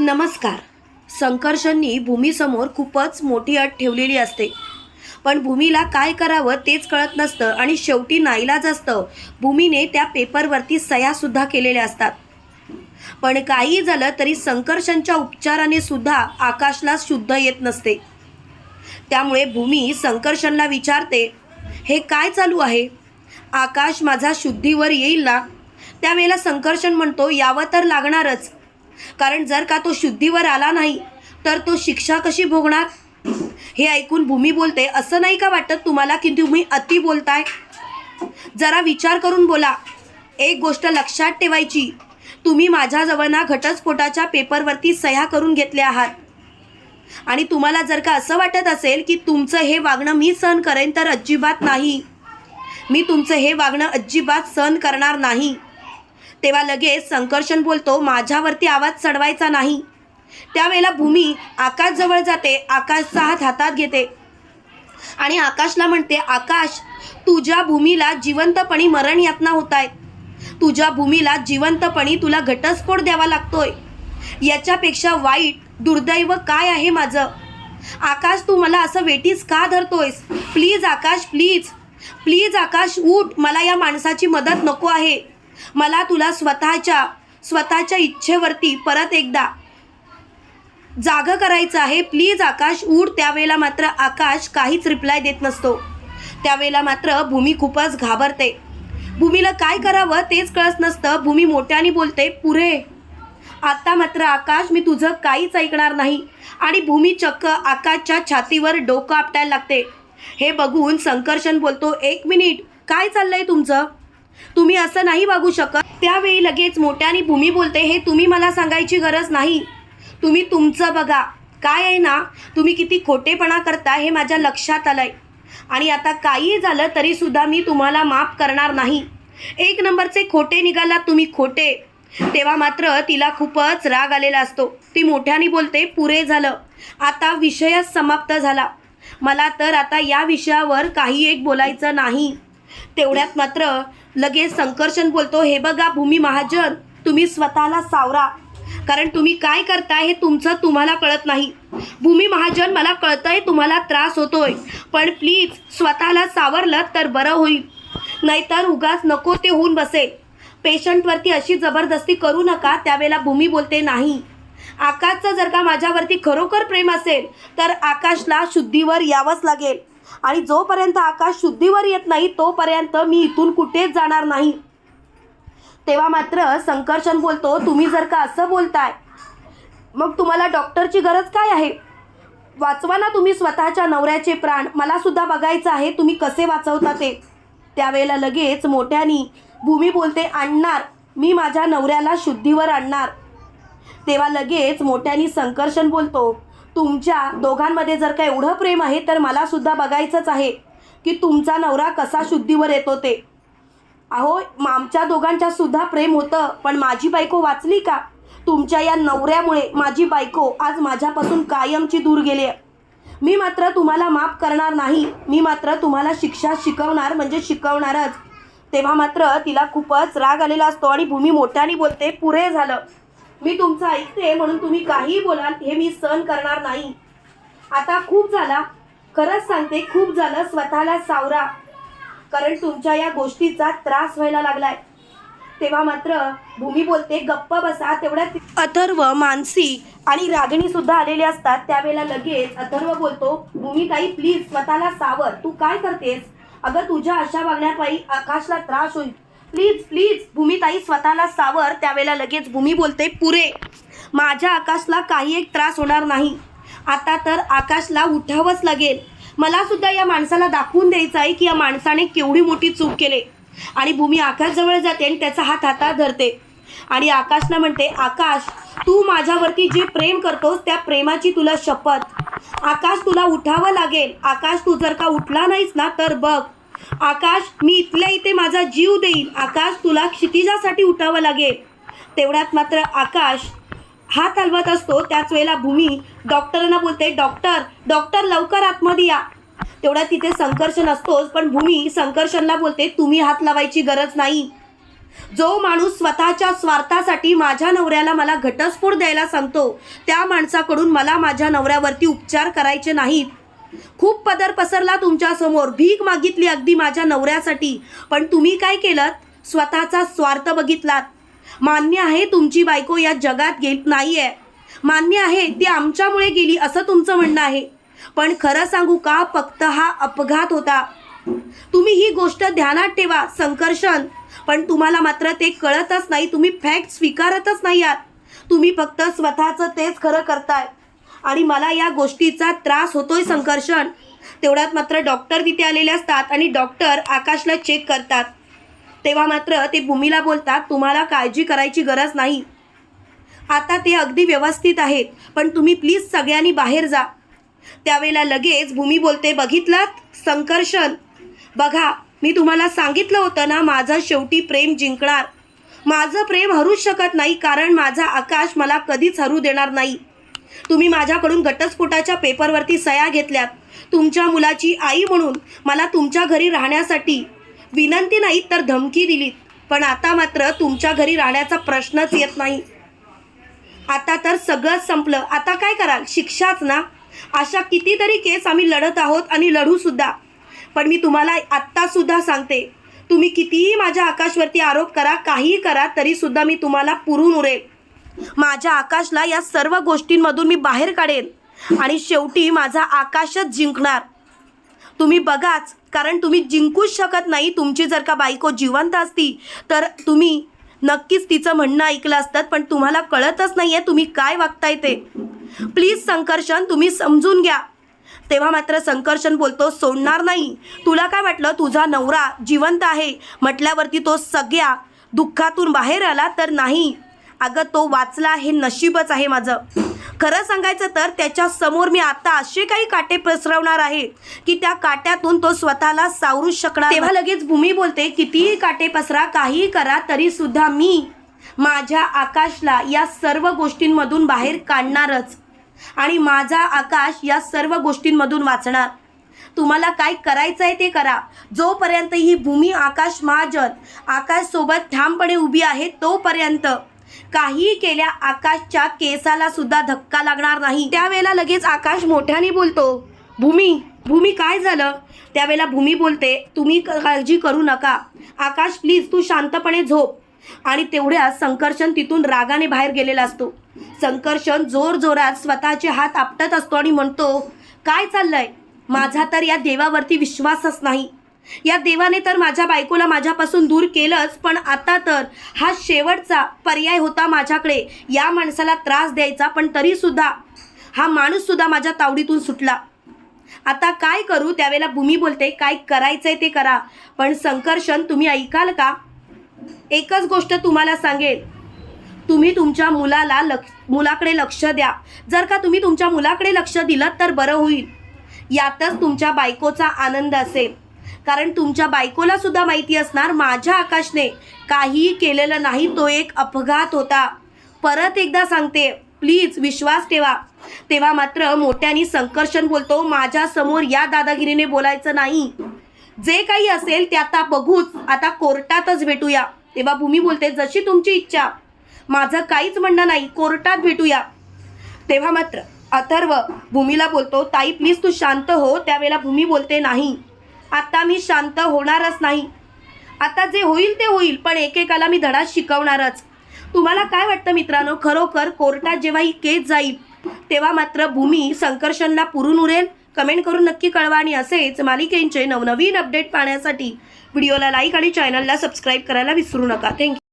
नमस्कार. संकर्षणनी भूमीसमोर खूपच मोठी अट ठेवलेली असते. पण भूमीला काय करावं तेच कळत नसतं आणि शेवटी नाईलाज असतं. भूमीने त्या पेपरवरती सह्यासुद्धा केलेल्या असतात. पण काही झालं तरी संकर्षणच्या उपचाराने सुद्धा आकाशला शुद्ध येत नसते. त्यामुळे भूमी संकर्षणला विचारते हे काय चालू आहे? आकाश माझा शुद्धीवर येईल ना? त्यावेळेला संकर्षण म्हणतो यावं तर लागणारच. कारण जर का तो शुद्धीवर आला नाही तर तो शिक्षा कशी भोगणार? हे ऐकून भूमी बोलते असं नाही का वाटत तुम्हाला की तुम्ही अति बोलताय? जरा विचार करून बोला. एक गोष्ट लक्षात ठेवायची. तुम्ही माझ्याजवळ ना घटस्फोटाच्या पेपरवरती सह्या करून घेतल्या आहात. आणि तुम्हाला जर का असं वाटत असेल की तुमचं हे वागणं मी सहन करेन तर अजिबात नाही. मी तुमचं हे वागणं अजिबात सहन करणार नाही. तेव्हा लगेच संकर्षण बोलतो माझ्यावरती आवाज चढवायचा नाही. त्यावेळेला भूमी आकाशजवळ जाते आकाशचा हात हातात घेते. आणि आकाशला म्हणते आकाश तुझ्या भूमीला जिवंतपणी मरण यातना होत आहेत तुझ्या भूमीला जिवंतपणी तुला घटस्फोट द्यावा लागतोय. याच्यापेक्षा वाईट दुर्दैव काय आहे माझं? आकाश तू मला असं वेटीस का धरतोयस? Please Akash please. Please Akash उठ. मला या माणसाची मदत नको आहे. मला तुला स्वतःच्या स्वतःच्या इच्छेवरती परत एकदा जागं करायचं आहे. प्लीज आकाश उड त्यावेळेला मात्र आकाश काहीच रिप्लाय देत नसतो. त्यावेळेला मात्र भूमी खूपच घाबरते. भूमीला काय करावं तेच कळत नसतं. भूमी मोठ्याने बोलते पुरे आता मात्र आकाश मी तुझं काहीच ऐकणार नाही. आणि भूमी चक्क आकाशच्या छातीवर डोकं आपटायला लागते. हे बघून संकर्षण बोलतो एक मिनिट काय चाललंय तुमचं? तुम्ही असं नाही वागू शकत. त्यावेळी लगेच मोठ्याने भूमी बोलते हे तुम्ही मला सांगायची गरज नाही. तुम्ही तुमचं बघा. काय आहे ना तुम्ही किती खोटेपणा करता हे माझ्या लक्षात आलंय. आणि आता काही झालं तरी सुद्धा मी तुम्हाला माफ करणार नाही. एक नंबरचे खोटे निघालात तुम्ही खोटे. तेव्हा मात्र तिला खूपच राग आलेला असतो. ती मोठ्याने बोलते पुरे झालं. आता विषयच समाप्त झाला. मला तर आता या विषयावर काही एक बोलायचं नाही. तेवढ्यात मात्र लगेच संकर्षण बोलतो हे बघा भूमी महाजन तुम्ही स्वतःला सावरा. कारण तुम्ही काय करताय हे तुमचं तुम्हाला कळत नाही. भूमी महाजन मला कळतंय तुम्हाला त्रास होतोय. पण प्लीज स्वतःला सावरलं तर बरं होईल. नाहीतर उगाच नको ते होऊन बसेल पेशंटवरती अशी जबरदस्ती करू नका त्यावेळेला भूमी बोलते नाही. आकाशचं जर का माझ्यावरती खरोखर प्रेम असेल तर आकाशला शुद्धीवर यावंच लागेल. आणि जोपर्यंत आकाश शुद्धीवर येत नाही तोपर्यंत मी इथून कुठेच जाणार नाही. तेव्हा मात्र संकर्षण बोलतो तुम्ही जर का असं बोलताय मग तुम्हाला डॉक्टरची गरज काय आहे? वाचवा ना तुम्ही स्वतःच्या नवऱ्याचे प्राण. मला सुद्धा बघायचं आहे तुम्ही कसे वाचवता ते. त्यावेळेला लगेच मोठ्यानी भूमी बोलते आणणार. मी माझ्या नवऱ्याला शुद्धीवर आणणार. तेव्हा लगेच मोठ्यानी संकर्षण बोलतो तुमच्या दोघांमध्ये जर का एवढं प्रेम आहे तर मला सुद्धा बघायचंच आहे की तुमचा नवरा कसा शुद्धीवर येतो ते. अहो आमच्या दोघांच्या सुद्धा प्रेम होतं पण माझी बायको वाचली का? तुमच्या या नवऱ्यामुळे माझी बायको आज माझ्यापासून कायमची दूर गेली आहे. मी मात्र तुम्हाला माफ करणार नाही. मी मात्र तुम्हाला शिक्षा शिकवणार म्हणजे शिकवणारच. तेव्हा मात्र तिला खूपच राग आलेला असतो आणि भूमी मोठ्याने बोलते पुरे झालं. मी तुमचं ऐकते म्हणून तुम्ही काहीही बोलाल हे मी सहन करणार नाही. आता खूप झाला. खरंच सांगते खूप झालं. स्वतःला सावरा. कारण तुमच्या या गोष्टीचा त्रास व्हायला लागलाय. तेव्हा मात्र भूमी बोलते गप्प बसा तेवढ्यात अथर्व मानसी आणि रागिणी सुद्धा आलेले असतात. त्यावेळेला लगेच अथर्व बोलतो भूमी ताई प्लीज स्वतःला सावर. तू काय करतेस? अगं तुझ्या अशा वागण्यापायी आकाशला त्रास होईल. प्लीज प्लीज भूमिताई स्वतःला सावर त्यावेळेला लगेच भूमी बोलते पुरे माझ्या आकाशला काही एक त्रास होणार नाही. आता तर आकाशला उठावंच लागेल. मला सुद्धा या माणसाला दाखवून द्यायचं आहे की या माणसाने केवढी मोठी चूक केली. आणि भूमी आकाशजवळ जाते आणि त्याचा हात हातात धरते. आणि आकाशला म्हणते आकाश तू माझ्यावरती जे प्रेम करतोस त्या प्रेमाची तुला शपथ. आकाश तुला उठावं लागेल. आकाश तू जर का उठला नाहीस ना तर बघ. आकाश मी इथल्या इथे माझा जीव देईन. आकाश तुला क्षितिजासाठी उठावं लागेल. तेवढ्यात मात्र आकाश हात हलवत असतो. त्याच वेळेला भूमी डॉक्टरांना बोलते डॉक्टर डॉक्टर लवकर आतमध्ये या. तेवढ्यात तिथे संकर्षण असतोच पण भूमी संकर्षणला बोलते तुम्ही हात लावायची गरज नाही. जो माणूस स्वतःच्या स्वार्थासाठी माझ्या नवऱ्याला मला घटस्फोट द्यायला सांगतो त्या माणसाकडून मला माझ्या नवऱ्यावरती उपचार करायचे नाहीत. खूप पदर पसरला तुमच्यासमोर. भीक मागितली अगदी माझ्या नवऱ्यासाठी. पण तुम्ही काय केलं स्वतःचा स्वार्थ बघितलात. मान्य आहे तुमची बायको या जगात गेली नाही आहे मान्य आहे ती आमच्यामुळे गेली असं तुमचं म्हणणं आहे. पण खरं सांगू का फक्त हा अपघात होता. तुम्ही ही गोष्ट ध्यानात ठेवा संकर्षण. पण तुम्हाला मात्र ते कळतच नाही. तुम्ही फॅक्ट स्वीकारतच नाही आहात. तुम्ही फक्त स्वतःचं तेच खरं करताय. आणि मला या गोष्टीचा त्रास होतोय संकर्षण. तेवढ्यात मात्र डॉक्टर तिथे आलेले असतात आणि डॉक्टर आकाशला चेक करतात. तेव्हा मात्र ते भूमीला बोलतात तुम्हाला काळजी करायची गरज नाही. आता ते अगदी व्यवस्थित आहेत पण तुम्ही प्लीज सगळ्यांनी बाहेर जा. त्यावेळेला लगेच भूमी बोलते बघितलात? संकर्षण. बघा मी तुम्हाला सांगितलं होतं ना माझं शेवटी प्रेम जिंकणार. माझं प्रेम हरूच शकत नाही कारण माझा आकाश मला कधीच हरू देणार नाही. तुम्ही माझ्याकडून घटस्फोटाच्या पेपरवरती सया घेतल्यात. तुमच्या मुलाची आई म्हणून मला तुमच्या घरी राहण्यासाठी विनंती नाही तर धमकी दिलीत. पण आता मात्र तुमच्या घरी राहण्याचा प्रश्नच येत नाही. आता तर सगळंच संपलं. आता काय कराल? शिक्षाच ना? अशा कितीतरी केस आम्ही लढत आहोत आणि लढूसुद्धा पण मी तुम्हाला आत्तासुद्धा सांगते. तुम्ही कितीही माझ्या आकाशवरती आरोप करा काहीही करा तरीसुद्धा मी तुम्हाला पुरून उरेल. माझ्या आकाशला या सर्व गोष्टींमधून मी बाहेर काढेन आणि शेवटी माझा आकाशच जिंकणार. तुम्ही बघाच कारण तुम्ही जिंकूच शकत नाही. तुमची जर का बायको जिवंत असती तर तुम्ही नक्कीच तिचं म्हणणं ऐकलं असतं पण तुम्हाला कळतच नाही आहे तुम्ही काय वागताय ते. प्लीज संकर्षण तुम्ही समजून घ्या. तेव्हा मात्र संकर्षण बोलतो सोडणार नाही. तुला काय वाटलं? तुझा नवरा जिवंत आहे. म्हटल्यावरती तो सगळ्या दुःखातून बाहेर आला तर नाही. अगं तो वाचला हे नशीबच आहे माझं. खरं सांगायचं तर त्याच्यासमोर मी आता असे काही काटे पसरवणार आहे की त्या काट्यातून तो स्वतःला सावरूच शकणार तेव्हा लगेच भूमी बोलते कितीही काटे पसरा काहीही करा तरी सुद्धा मी माझ्या आकाशला या सर्व गोष्टींमधून बाहेर काढणारच आणि माझा आकाश या सर्व गोष्टींमधून वाचणार. तुम्हाला काय करायचं आहे ते करा. जोपर्यंत ही भूमी आकाश महाजन आकाश सोबत ठामपणे उभी आहे तोपर्यंत काही केल्या आकाशच्या केसाला सुद्धा धक्का लागणार नाही. त्यावेळेला लगेच आकाश मोठ्याने बोलतो भूमी भूमी काय झालं? त्यावेळेला भूमी बोलते तुम्ही काळजी करू नका. आकाश प्लीज तू शांतपणे झोप. आणि तेवढ्या संकर्षण तिथून रागाने बाहेर गेलेला असतो. संकर्षण जोर जोरात स्वतःचे हात आपटत असतो आणि म्हणतो काय चाललंय? माझा तर या देवावरती विश्वासच नाही. या देवाने तर माझ्या बायकोला माझ्यापासून दूर केलंच पण आता तर हा शेवटचा पर्याय होता माझ्याकडे. या माणसाला त्रास द्यायचा पण तरीसुद्धा हा माणूससुद्धा माझ्या तावडीतून सुटला. आता काय करू? त्यावेळेला भूमी बोलते काय करायचंय ते करा. पण संकर्षण तुम्ही ऐकाल का? एकच गोष्ट तुम्हाला सांगेल तुम्ही तुमच्या मुलाला लक्ष मुलाकडे लक्ष द्या. जर का तुम्ही तुमच्या मुलाकडे लक्ष दिलं तर बरं होईल. यातच तुमच्या बायकोचा आनंद असेल. कारण तुमच्या बायकोला सुद्धा माहिती असणार माझ्या आकाशने काहीही केलेलं नाही तो एक अपघात होता. परत एकदा सांगते प्लीज विश्वास ठेवा. तेव्हा मात्र मोठ्याने संकर्षण बोलतो माझ्यासमोर या दादागिरीने बोलायचं नाही. जे काही असेल ते आता बघूच आता कोर्टातच भेटूया. तेव्हा भूमी बोलते जशी तुमची इच्छा. माझं काहीच म्हणणं नाही कोर्टात भेटूया. तेव्हा मात्र अथर्व भूमीला बोलतो ताई प्लीज तू शांत हो त्यावेळेला भूमी बोलते नाही. आता मी शांत होणारच नाही. आता जे होईल ते होईल पण एकेकाला मी धडा शिकवणारच. तुम्हाला काय वाटतं मित्रांनो? खरोखर कोर्टात जेव्हा ही केस जाईल तेव्हा मात्र भूमी संकर्षणला पुरून उरेल? कमेंट करून नक्की कळवा आणि असेच मालिकेंचे नवनवीन अपडेट पाहण्यासाठी व्हिडिओला लाईक आणि चॅनलला सबस्क्राईब करायला विसरू नका. थँक्यू